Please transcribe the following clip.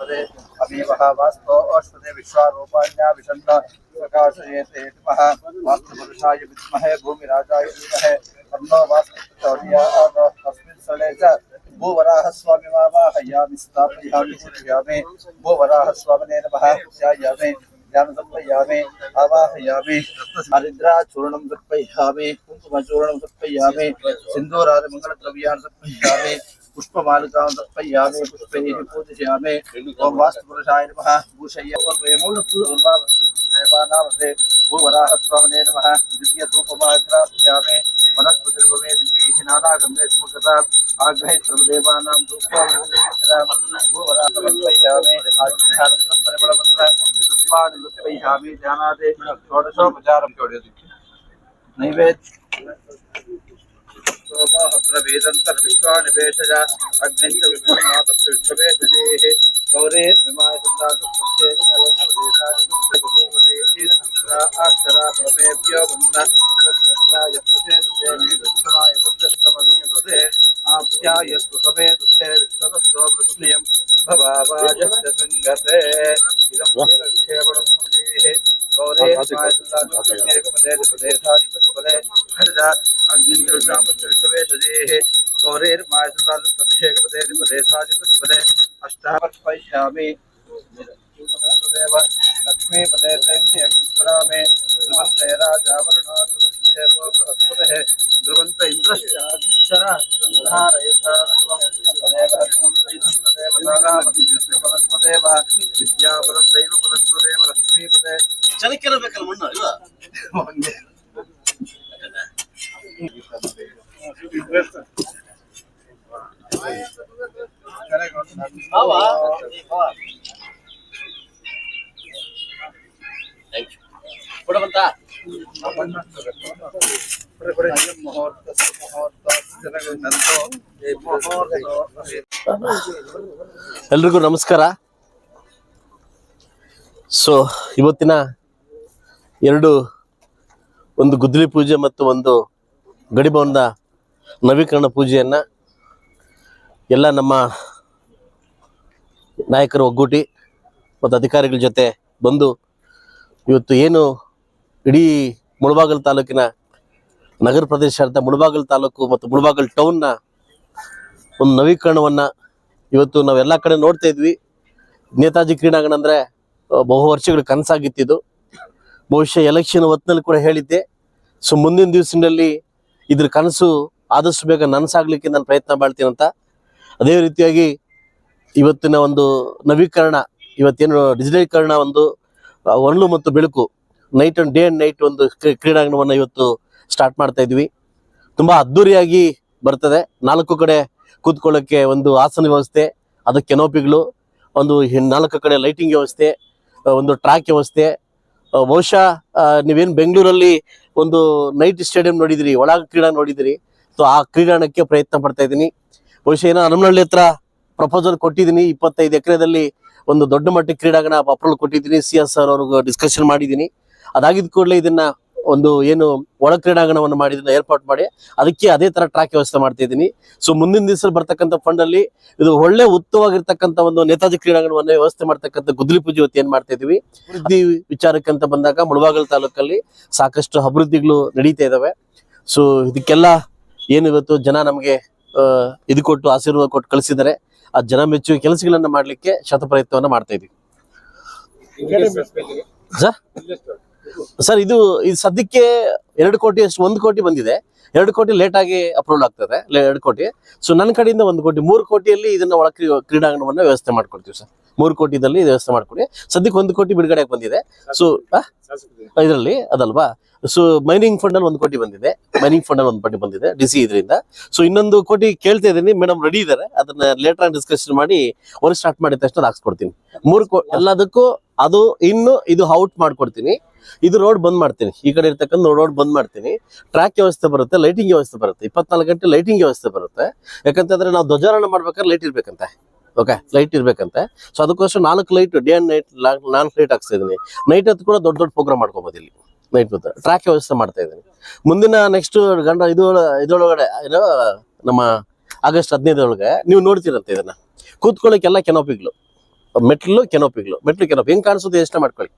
अरे अमीवः वास्तो अश्वते विश्वारूपाण्या विशन्त प्रकाशयेते मः वास्तुपुरुषाय विद्महे भूमिराजाय धीमहि तन्नो वास्तुचौर्याः तस्मिन् स्थले च भूवराहस्वामि वावाहयामि स्थापयामि पूजयामि भूवराहस्वामिने नमः ध्यायामि ध्यानसम्पयामि आवाहयामि हरिद्राचूर्णं समर्पयामि कुङ्कुमचूर्णं समर्पयामि सिन्दूरादिमङ्गलद्रव्याणि समर्पयामि पुष्पमालिकां समर्पयामि पुष्पैः पूजयामि ॐ वास्तुपुरुषाय नमः भूषय्य देवानामते भूवराहस्वामिने नमः दिव्यधूपमाग्रापयामि वनस्पतिर्भवे दिव्यैः नानागन्धे स्मुखता आग्रहे सर्वदेवानां धूपं भूवराहसमर्पयामि परिमलपत्र पुष्पाणि लुप्पयामि ध्यानादे षोडशोपचारं नैवेद्य वेदन्तर्विश्वानि भेषज अग्निश्च विष्णुनाथश्च विश्ववेशजेः गौरे विमाय अक्षरा प्रमेभ्यो वन्न रत्नाय प्रसेदे दक्षिणाय सद्यस्तमधुमसे आप्यायस्तु समे दुःखे विश्वतस्व प्रकृतियं भवावाजस्य सङ्गते इदं प्रदेशादिपदे अष्टावत्पश्यामि देव लक्ष्मीपदे प्रेम्ये ध्रुवन्ते राजावरुणो ध्रुवन्तेवो बृहस्पतिः ध्रुवन्त इन्द्रश्चाग्निश्चर ಕೊಡಬಂತ ಎಲ್ರಿಗೂ ನಮಸ್ಕಾರ. ಸೊ ಇವತ್ತಿನ ಎರಡು ಒಂದು ಗುದ್ದಲಿ ಪೂಜೆ ಮತ್ತು ಒಂದು ಗಡಿಭವನದ ನವೀಕರಣ ಪೂಜೆಯನ್ನು ಎಲ್ಲ ನಮ್ಮ ನಾಯಕರು ಒಗ್ಗೂಟಿ ಮತ್ತು ಅಧಿಕಾರಿಗಳ ಜೊತೆ ಬಂದು ಇವತ್ತು ಏನು ಇಡೀ ಮುಳಬಾಗಲ್ ತಾಲೂಕಿನ ನಗರ ಪ್ರದೇಶ ಅಂತ ಮುಳಬಾಗಲ್ ತಾಲೂಕು ಮತ್ತು ಮುಳಬಾಗಲ್ ಟೌನ್ನ ಒಂದು ನವೀಕರಣವನ್ನ ಇವತ್ತು ನಾವೆಲ್ಲ ಕಡೆ ನೋಡ್ತಾ ಇದ್ವಿ. ನೇತಾಜಿ ಕ್ರೀಡಾಂಗಣ ಅಂದ್ರೆ ಬಹು ವರ್ಷಗಳ ಕನಸಾಗಿತ್ತಿದ್ದು. ಬಹುಶಃ ಎಲೆಕ್ಷನ್ ಹೊತ್ತಿನಲ್ಲಿ ಕೂಡ ಹೇಳಿದ್ದೆ. ಸೊ ಮುಂದಿನ ದಿವಸದಲ್ಲಿ ಇದ್ರ ಕನಸು ಆದಷ್ಟು ಬೇಗ ನನಸಾಗ್ಲಿಕ್ಕೆ ನಾನು ಪ್ರಯತ್ನ ಮಾಡ್ತೀನಿ ಅಂತ. ಅದೇ ರೀತಿಯಾಗಿ ಇವತ್ತಿನ ಒಂದು ನವೀಕರಣ, ಇವತ್ತೇನು ಡಿಜಿಟಲೀಕರಣ ಒಂದು ಒಣಲು ಮತ್ತು ಬೆಳಕು night and day and night ಒಂದು ಕ್ರೀಡಾಂಗಣವನ್ನು ಇವತ್ತು ಸ್ಟಾರ್ಟ್ ಮಾಡ್ತಾ ಇದ್ವಿ. ತುಂಬಾ ಅದ್ದೂರಿಯಾಗಿ ಬರ್ತದೆ. ನಾಲ್ಕು ಕಡೆ ಕೂತ್ಕೊಳ್ಳೋಕ್ಕೆ ಒಂದು ಆಸನ ವ್ಯವಸ್ಥೆ, ಅದಕ್ಕೆ ಕೆನೋಪಿಗಳು ಒಂದು ನಾಲ್ಕು ಕಡೆ ಲೈಟಿಂಗ್ ವ್ಯವಸ್ಥೆ ಒಂದು ಟ್ರ್ಯಾಕ್ ವ್ಯವಸ್ಥೆ ಬಹುಶಃ ನೀವೇನು ಬೆಂಗಳೂರಲ್ಲಿ ಒಂದು ನೈಟ್ ಸ್ಟೇಡಿಯಂ ನೋಡಿದಿರಿ, ಒಳಗ ಕ್ರೀಡಾ ನೋಡಿದಿರಿ ಸೊ ಆ ಕ್ರೀಡಾಣಕ್ಕೆ ಪ್ರಯತ್ನ ಪಡ್ತಾ ಇದ್ದೀನಿ. ಬಹುಶಃ ಏನೋ ಹನುಮನಹಳ್ಳಿ ಹತ್ರ ಪ್ರಪೋಸಲ್ ಕೊಟ್ಟಿದ್ದೀನಿ, ಇಪ್ಪತ್ತೈದು ಎಕರೆದಲ್ಲಿ ಒಂದು ದೊಡ್ಡ ಮಟ್ಟ ಕ್ರೀಡಾಂಗಣ ಅಪ್ರೂವಲ್ ಕೊಟ್ಟಿದ್ದೀನಿ, ಸಿ ಎಸ್ ಆರ್ ಅವ್ರಿಗೆ ಡಿಸ್ಕಷನ್ ಮಾಡಿದ್ದೀನಿ. ಅದಾಗಿದ್ದ ಕೂಡಲೇ ಇದನ್ನ ಒಂದು ಏನು ಒಳ ಕ್ರೀಡಾಂಗಣವನ್ನು ಮಾಡಿ ಇದನ್ನ ಏರ್ಪಾಟ್ ಮಾಡಿ ಅದಕ್ಕೆ ಅದೇ ತರ ಟ್ರ್ಯಾಕ್ ವ್ಯವಸ್ಥೆ ಮಾಡ್ತಾ ಇದ್ದೀನಿ. ಸೊ ಮುಂದಿನ ದಿವಸ ಬರ್ತಕ್ಕಂಥ ಫಂಡ್ ಅಲ್ಲಿ ಇದು ಒಳ್ಳೆ ಉತ್ತಮವಾಗಿರ್ತಕ್ಕಂಥ ಒಂದು ನೇತಾಜಿ ಕ್ರೀಡಾಂಗಣವನ್ನು ವ್ಯವಸ್ಥೆ ಮಾಡ್ತಕ್ಕಂಥ ಗುದ್ದಲಿ ಪೂಜೆ ಇವತ್ತು ಏನ್ ಮಾಡ್ತಾ ಇದೀವಿ ಅಭಿವೃದ್ಧಿ ಅಂತ ಬಂದಾಗ ಮುಳಬಾಗಲ್ ತಾಲೂಕಲ್ಲಿ ಸಾಕಷ್ಟು ಅಭಿವೃದ್ಧಿಗಳು ನಡೀತಾ ಇದಾವೆ. ಸೊ ಇದಕ್ಕೆಲ್ಲ ಏನು ಇವತ್ತು ಜನ ನಮಗೆ ಇದು ಕೊಟ್ಟು ಆಶೀರ್ವಾದ ಕೊಟ್ಟು ಕಳಿಸಿದರೆ ಆ ಜನ ಮೆಚ್ಚುವ ಕೆಲಸಗಳನ್ನ ಮಾಡ್ಲಿಕ್ಕೆ ಶತಪ್ರಯತ್ನವನ್ನ ಮಾಡ್ತಾ ಇದೀವಿ ಸರ್ ಸರ್, ಇದು ಇದು ಸದ್ಯಕ್ಕೆ ಎರಡು ಕೋಟಿ ಅಷ್ಟು, ಒಂದು ಕೋಟಿ ಬಂದಿದೆ. ಎರಡು ಕೋಟಿ ಲೇಟ್ ಆಗಿ ಅಪ್ರೂವಲ್ ಆಗ್ತದೆ. ಎರಡು ಕೋಟಿ. ಸೊ ನನ್ನ ಕಡೆಯಿಂದ ಒಂದು ಕೋಟಿ. ಮೂರು ಕೋಟಿಯಲ್ಲಿ ಇದನ್ನ ಒಳ ಕ್ರೀ- ಕ್ರೀಡಾಂಗಣವನ್ನ ವ್ಯವಸ್ಥೆ ಮಾಡ್ಕೊಡ್ತೀವಿ ಸರ್. ಮೂರು ಕೋಟಿದಲ್ಲಿ ವ್ಯವಸ್ಥೆ ಮಾಡ್ಕೊಡಿ. ಸದ್ಯಕ್ಕೆ ಒಂದು ಕೋಟಿ ಬಿಡುಗಡೆ ಬಂದಿದೆ. ಸೊ ಇದರಲ್ಲಿ, ಅದಲ್ವಾ? ಸೊ ಮೈನಿಂಗ್ ಫಂಡ್ ಅಲ್ಲಿ ಒಂದು ಕೋಟಿ ಬಂದಿದೆ. ಮೈನಿಂಗ್ ಫಂಡ್ ಅಲ್ಲಿ ಒಂದು ಕೋಟಿ ಬಂದಿದೆ ಡಿ ಸಿ ಇದರಿಂದ. ಸೊ ಇನ್ನೊಂದು ಕೋಟಿ ಕೇಳ್ತಾ ಇದ್ದೀನಿ. ಮೇಡಮ್ ರೆಡಿ ಇದ್ದಾರೆ ಅದನ್ನ ಲೇಟರ್ ಆಗಿ ಡಿಸ್ಕಷನ್ ಮಾಡಿ ಒಂದು ಸ್ಟಾರ್ಟ್ ಮಾಡಿದ ತಕ್ಷಣ ಹಾಕ್ಸ್ಕೊಡ್ತೀನಿ. ಮೂರು ಕೋ ಎಲ್ಲದಕ್ಕೂ ಅದು ಇನ್ನು ಇದು ಔಟ್ ಮಾಡ್ಕೊಡ್ತೀನಿ. ಇದು ರೋಡ್ ಬಂದ್ ಮಾಡ್ತೀನಿ. ಈ ಕಡೆ ಇರ್ತಕ್ಕಂಥ ರೋಡ್ ಬಂದ್ ಮಾಡ್ತೀನಿ. ಟ್ರ್ಯಾಕ್ ವ್ಯವಸ್ಥೆ ಬರುತ್ತೆ ಲೈಟಿಂಗ್ ವ್ಯವಸ್ಥೆ ಬರುತ್ತೆ. ಇಪ್ಪತ್ನಾಲ್ಕು ಗಂಟೆ ಲೈಟಿಂಗ್ ವ್ಯವಸ್ಥೆ ಬರುತ್ತೆ. ಯಾಕಂತಂದ್ರೆ ನಾವು ಧ್ವಜಾರೋಹಣ ಮಾಡ್ಬೇಕಾದ್ರೆ ಲೈಟ್ ಇರ್ಬೇಕಂತೆ. ಓಕೆ ಲೈಟ್ ಇರ್ಬೇಕಂತೆ. ಸೊ ಅದಕ್ಕೋಸ್ಕರ ನಾಲ್ಕು ಲೈಟ್ ಡೇ ಅಂಡ್ ನೈಟ್ ನಾಲ್ಕು ಲೈಟ್ ಹಾಕ್ಸ್ತಾ ಇದ್ದೀನಿ. ನೈಟ್ ಹತ್ತು ಕೂಡ ದೊಡ್ಡ ದೊಡ್ಡ ಪ್ರೋಗ್ರಾಮ್ ಮಾಡ್ಕೋಬೋದು ಇಲ್ಲಿ. ನೈಟ್ ಮತ್ತೆ ಟ್ರ್ಯಾಕ್ ವ್ಯವಸ್ಥೆ ಮಾಡ್ತಾ ಇದ್ದೀನಿ. ಮುಂದಿನ ನೆಕ್ಸ್ಟ್ ಗಂಡ, ಇದು, ಇದರೊಳಗಡೆ, ಏನೋ, ನಮ್ಮ ಆಗಸ್ಟ್ ಹದಿನೈದರೊಳಗೆ ನೀವು ನೋಡ್ತೀರಂತೆ ಇದನ್ನ. ಕೂತ್ಕೊಳ್ಳೋಕೆಲ್ಲ ಕೆನೋಪಿಗಳು ಮೆಟ್ಲು ಕೆನೋಪಿಗಳು ಮೆಟ್ಲು ಕೆನೋಪಿ. ಹೆಂಗ್ ಕಾಣಿಸುತ್ತೆ ಯೋಚನೆ ಮಾಡ್ಕೊಳ್ಳಿ.